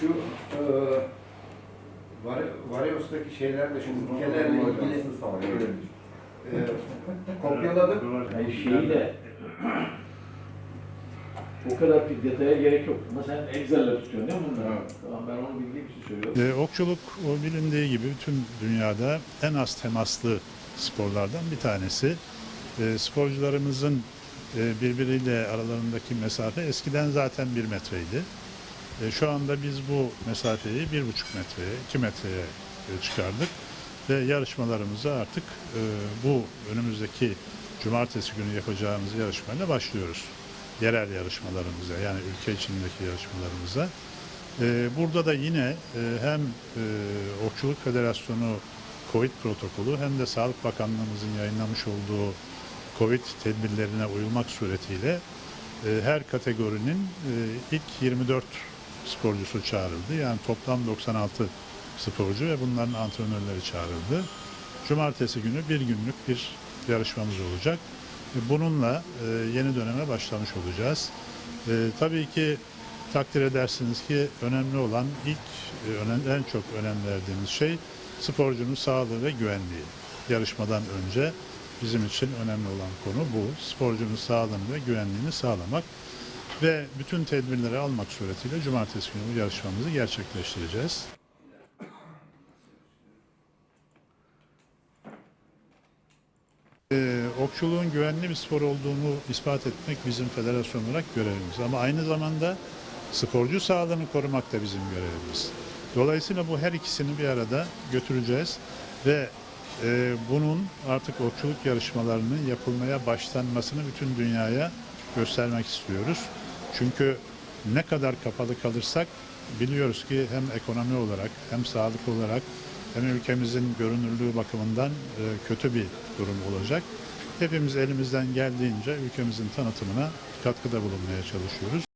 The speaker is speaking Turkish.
Şu e, Var Varios'taki şeylerle şu ülkelerle ilgili e, kopyaladık. Yani şeyi de o kadar bir detaya gerek yok. Ama sen Excel'le tutuyorsun değil mi bunları? Tamam ben onu bildiğim için söylüyorum. E, okçuluk o bilindiği gibi bütün dünyada en az temaslı sporlardan bir tanesi. E, sporcularımızın e, birbiriyle aralarındaki mesafe eskiden zaten bir metreydi. E, şu anda biz bu mesafeyi bir buçuk metreye, iki metreye e, çıkardık ve yarışmalarımıza artık e, bu önümüzdeki cumartesi günü yapacağımız yarışmayla başlıyoruz. Yerel yarışmalarımıza yani ülke içindeki yarışmalarımıza. Burada da yine hem Okçuluk Federasyonu Covid protokolü hem de Sağlık Bakanlığımızın yayınlamış olduğu Covid tedbirlerine uyulmak suretiyle her kategorinin ilk 24 sporcusu çağrıldı. Yani toplam 96 sporcu ve bunların antrenörleri çağrıldı. Cumartesi günü bir günlük bir yarışmamız olacak. E, Bununla e, yeni döneme başlamış olacağız. E, Tabii ki takdir edersiniz ki önemli olan ilk en çok önem verdiğimiz şey sporcunun sağlığı ve güvenliği. Yarışmadan önce bizim için önemli olan konu bu. Sporcunun sağlığını ve güvenliğini sağlamak ve bütün tedbirleri almak suretiyle cumartesi günü bu yarışmamızı gerçekleştireceğiz. Ee, okçuluğun güvenli bir spor olduğunu ispat etmek bizim federasyon olarak görevimiz. Ama aynı zamanda sporcu sağlığını korumak da bizim görevimiz. Dolayısıyla bu her ikisini bir arada götüreceğiz ve e, bunun artık okçuluk yarışmalarının yapılmaya başlanmasını bütün dünyaya göstermek istiyoruz. Çünkü ne kadar kapalı kalırsak biliyoruz ki hem ekonomi olarak hem sağlık olarak hem ülkemizin görünürlüğü bakımından e, kötü bir durum olacak. Hepimiz elimizden geldiğince ülkemizin tanıtımına katkıda bulunmaya çalışıyoruz.